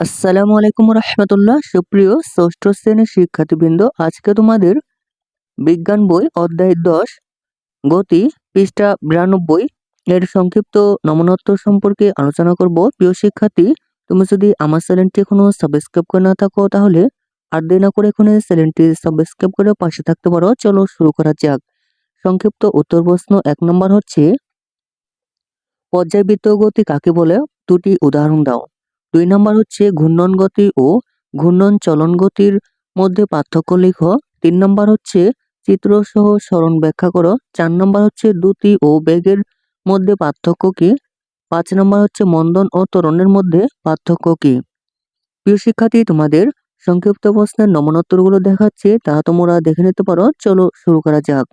আসসালামু আলাইকুম রহমতুল্লাহ। সুপ্রিয় ষষ্ঠ শ্রেণির শিক্ষার্থীবৃন্দ, আজকে তোমাদের বিজ্ঞান বই অধ্যায় দশ, গতি পৃষ্ঠা বিরানব্বই এর সংক্ষিপ্ত নমনত্ব সম্পর্কে আলোচনা করব। প্রিয় শিক্ষার্থী, তুমি যদি আমার চ্যানেলটি এখনও সাবস্ক্রাইব করে না থাকো, তাহলে আর দেরি না করে এখানে চ্যানেলটি সাবস্ক্রাইব করে পাশে থাকতে পারো। চলো শুরু করা যাক। সংক্ষিপ্ত উত্তর প্রশ্ন এক নম্বর হচ্ছে, পর্যায়বৃত্ত গতি কাকে বলে? দুটি উদাহরণ দাও। দুই নম্বর হচ্ছে ঘূর্ণন গতি ও ঘূর্ণন চলন গতির মধ্যে পার্থক্য লিখ। তিন নম্বর হচ্ছে চিত্র সহ স্মরণ ব্যাখ্যা করো। চার নম্বর হচ্ছে দ্যুতি ও বেগের মধ্যে পার্থক্য কি? পাঁচ নম্বর হচ্ছে মন্দন ও ত্বরণের মধ্যে পার্থক্য কি? প্রিয় শিক্ষার্থী, তোমাদের সংক্ষিপ্ত প্রশ্নের নমনোত্তরগুলো দেখাচ্ছে, তা তোমরা দেখে নিতে পারো। চলো শুরু করা যাক।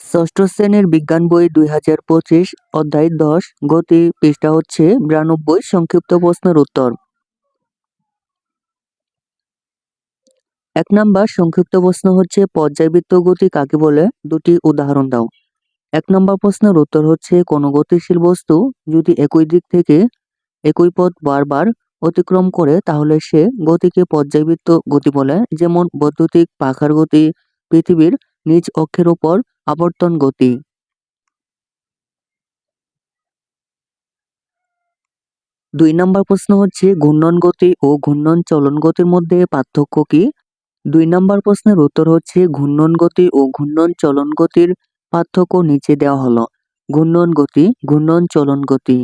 ষষ্ঠ শ্রেণির বিজ্ঞান বই দুই হাজার পঁচিশ, অধ্যায় দশ, গতি পৃষ্ঠা হচ্ছে বিরানব্বই, সংক্ষিপ্ত প্রশ্নের উত্তর। এক নাম্বার সংক্ষিপ্ত প্রশ্ন হচ্ছে, পর্যায়বৃত্ত গতি কাকে বলে? দুটি উদাহরণ দাও। এক নম্বর প্রশ্নের উত্তর হচ্ছে, কোনো গতিশীল বস্তু যদি একই দিক থেকে একই পথ বারবার অতিক্রম করে, তাহলে সে গতিকে পর্যায়বৃত্ত গতি বলে। যেমন বৈদ্যুতিক পাখার গতি পৃথিবীর নিজ অক্ষের উপর আবর্তন গতি। দুই নম্বর প্রশ্ন হচ্ছে, ঘূর্ণন গতি ও ঘূর্ণন চলন গতির মধ্যে পার্থক্য কি? দুই নম্বর প্রশ্নের উত্তর হচ্ছে, ঘূর্ণন গতি ও ঘূর্ণন চলন গতির পার্থক্য নিচে দেওয়া হলো। ঘূর্ণন গতি, ঘূর্ণন চলন গতি।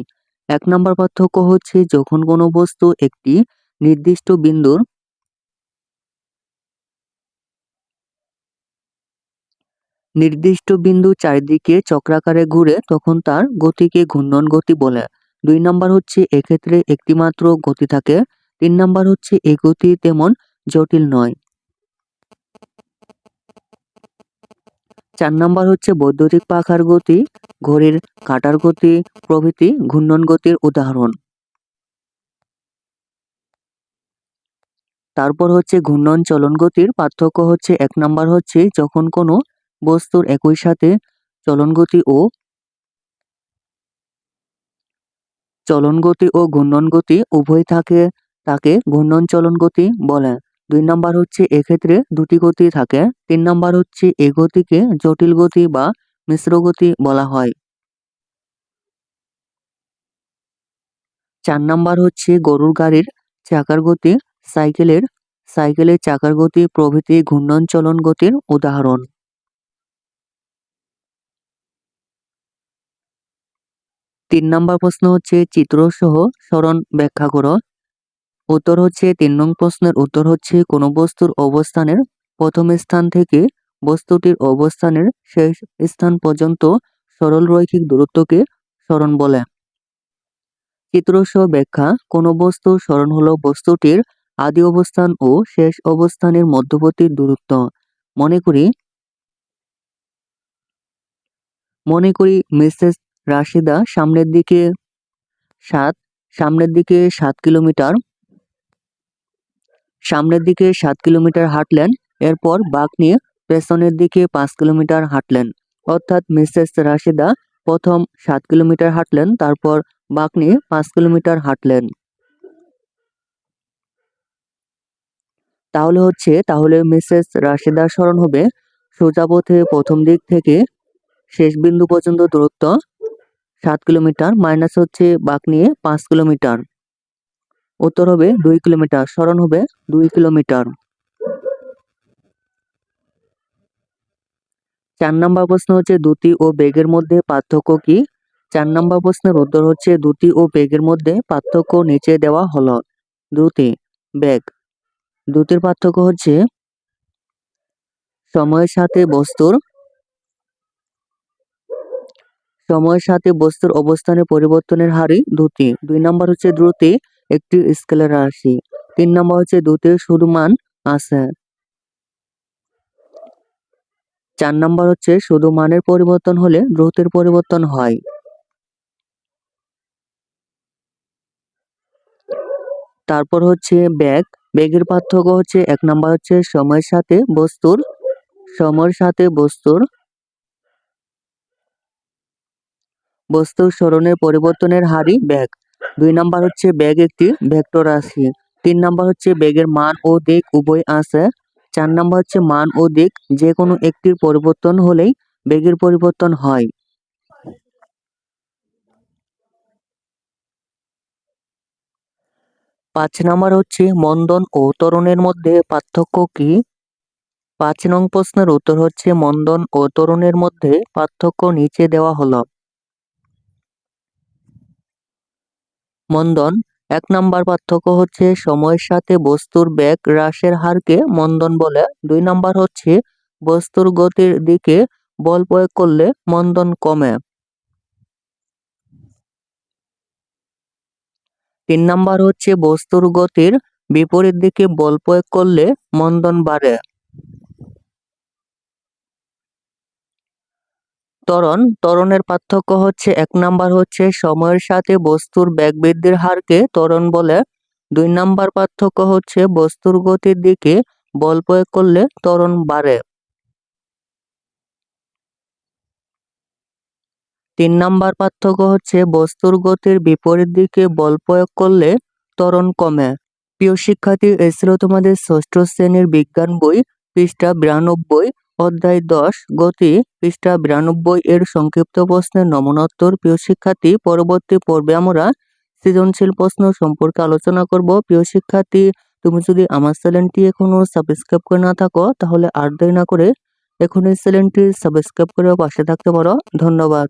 এক নম্বর পার্থক্য হচ্ছে, যখন কোনো বস্তু একটি নির্দিষ্ট বিন্দুর নির্দিষ্ট বিন্দু চারিদিকে চক্রাকারে ঘুরে তখন তার গতিকে ঘূর্ণন গতি বলে। দুই নাম্বার হচ্ছে এক্ষেত্রে একটিমাত্র গতি থাকে, তিন নাম্বার হচ্ছে এই গতি তেমন জটিল নয়। চার নাম্বার হচ্ছে বৈদ্যুতিক পাখার গতি, ঘড়ির কাটার গতি, প্রভৃতি ঘূর্ণন গতির উদাহরণ। তারপর হচ্ছে ঘূর্ণন চলন গতির পার্থক্য হচ্ছে, এক নাম্বার হচ্ছে যখন কোনো বস্তুর একই সাথে চলন গতি ও চলন গতি ও ঘূর্ণন গতি উভয় থাকে, তাকে ঘূর্ণন চলন গতি বলে। দুই নাম্বার হচ্ছে এক্ষেত্রে দুটি গতি থাকে। তিন নাম্বার হচ্ছে এ গতিকে জটিল গতি বা মিশ্র গতি বলা হয়। চার নাম্বার হচ্ছে গরুর গাড়ির চাকার গতি, সাইকেলের সাইকেলের চাকার গতি প্রভৃতি ঘূর্ণন চলন গতির উদাহরণ। তিন নম্বর প্রশ্ন হচ্ছে চিত্র সহ স্মরণ ব্যাখ্যা করো। উত্তর হচ্ছে তিন নং প্রশ্নের উত্তর হচ্ছে কোনো বস্তুর অবস্থানের প্রথম স্থান থেকে বস্তুটির অবস্থানের শেষ স্থান পর্যন্ত সরল রৈখিক দূরত্বকে স্মরণ বলে। চিত্রসহ ব্যাখ্যা, কোনো বস্তু স্মরণ হলো বস্তুটির আদি অবস্থান ও শেষ অবস্থানের মধ্যবর্তী দূরত্ব। মনে করি মনে করি মিসেস রাশিদা সামনের দিকে সাত, সামনের দিকে সাত কিলোমিটার। সামনের দিকে সাত কিলোমিটার হাঁটলেন, এরপর বাঘ নিয়ে পেছনের দিকে পাঁচ কিলোমিটার হাঁটলেন। অর্থাৎ মিসেস রাশিদা প্রথম সাত কিলোমিটার হাঁটলেন, তারপর বাঘ নিয়ে পাঁচ কিলোমিটার হাঁটলেন। তাহলে হচ্ছে, তাহলে মিসেস রাশিদার স্মরণ হবে, সোজা পথে প্রথম দিক থেকে শেষ বিন্দু পর্যন্ত দূরত্ব সাত কিলোমিটার, মাইনাস হচ্ছে বাঁক নিয়ে পাঁচ কিলোমিটার। উত্তর হবে দুই কিলোমিটার, স্মরণ হবে দুই কিলোমিটার। চার নাম্বার প্রশ্ন হচ্ছে দ্যুতি ও বেগের মধ্যে পার্থক্য কি? চার নাম্বার প্রশ্নের উত্তর হচ্ছে দ্যুতি ও বেগের মধ্যে পার্থক্য নিচে দেওয়া হলো। দ্রুতি বেগ। দ্যুতির পার্থক্য হচ্ছে, সময়ের সাথে বস্তুর সময়ের সাথে বস্তুর অবস্থানের পরিবর্তনের হারই দ্রুতি দুই নম্বর হচ্ছে দ্রুতি, একটি স্কেলের রাশি। তিন নম্বর হচ্ছে দ্রুতির শুধু মান আছে। চার নম্বর হচ্ছে শুধু মানের পরিবর্তন হলে দ্রুতির পরিবর্তন হয়। তারপর হচ্ছে ব্যাগ বেগের পার্থক্য হচ্ছে এক নম্বর হচ্ছে সময়ের সাথে বস্তুর, সময়ের সাথে বস্তুর বস্তুর স্মরণের পরিবর্তনের হারই ব্যাগ দুই নাম্বার হচ্ছে ব্যাগ একটি ভেক্টর রাশি। তিন নাম্বার হচ্ছে বেগের মান ও দিক উভয় আছে। চার নাম্বার হচ্ছে মান ও দিক যে কোনো একটির পরিবর্তন হলেই বেগের পরিবর্তন হয়। পাঁচ নাম্বার হচ্ছে মন্দন ও ত্বরণের মধ্যে পার্থক্য কি? পাঁচ নং প্রশ্নের উত্তর হচ্ছে মন্দন ও ত্বরণের মধ্যে পার্থক্য নিচে দেওয়া হলো। মন্দন, এক নাম্বার পার্থক্য হচ্ছে সময়ের সাথে বস্তুর বেগ হ্রাসের হারকে মন্দন বলে। দুই নাম্বার হচ্ছে বস্তুর গতির দিকে বল প্রয়োগ করলে মন্দন কমে। তিন নাম্বার হচ্ছে বস্তুর গতির বিপরীত দিকে বল প্রয়োগ করলে মন্দন বাড়ে। ত্বরণ। ত্বরণের পার্থক্য হচ্ছে, এক নাম্বার হচ্ছে সময়ের সাথে বস্তুর বেগ বৃদ্ধির হারকে ত্বরণ বলে। দুই নাম্বার পার্থক্য হচ্ছে বস্তুর গতির দিকে বল প্রয়োগ করলে ত্বরণ বাড়ে। তিন নাম্বার পার্থক্য হচ্ছে বস্তুর গতির বিপরীত দিকে বল প্রয়োগ করলে ত্বরণ কমে। প্রিয় শিক্ষার্থী, এ তোমাদের ষষ্ঠ শ্রেণির বিজ্ঞান বই, পৃষ্ঠা বিরানব্বই। অধ্যায় দশ, গতি, পৃষ্ঠা বিরানব্বই এর সংক্ষিপ্ত প্রশ্নের নমনোত্তর। প্রিয় শিক্ষার্থী, পরবর্তী পর্বে আমরা সৃজনশীল প্রশ্ন সম্পর্কে আলোচনা করব। প্রিয় শিক্ষার্থী, তুমি যদি আমার চ্যানেলটি এখনও সাবস্ক্রাইব করে না থাকো, তাহলে আর দেরি না করে এখন এই চ্যানেলটি সাবস্ক্রাইব করে পাশে থাকতে পারো। ধন্যবাদ।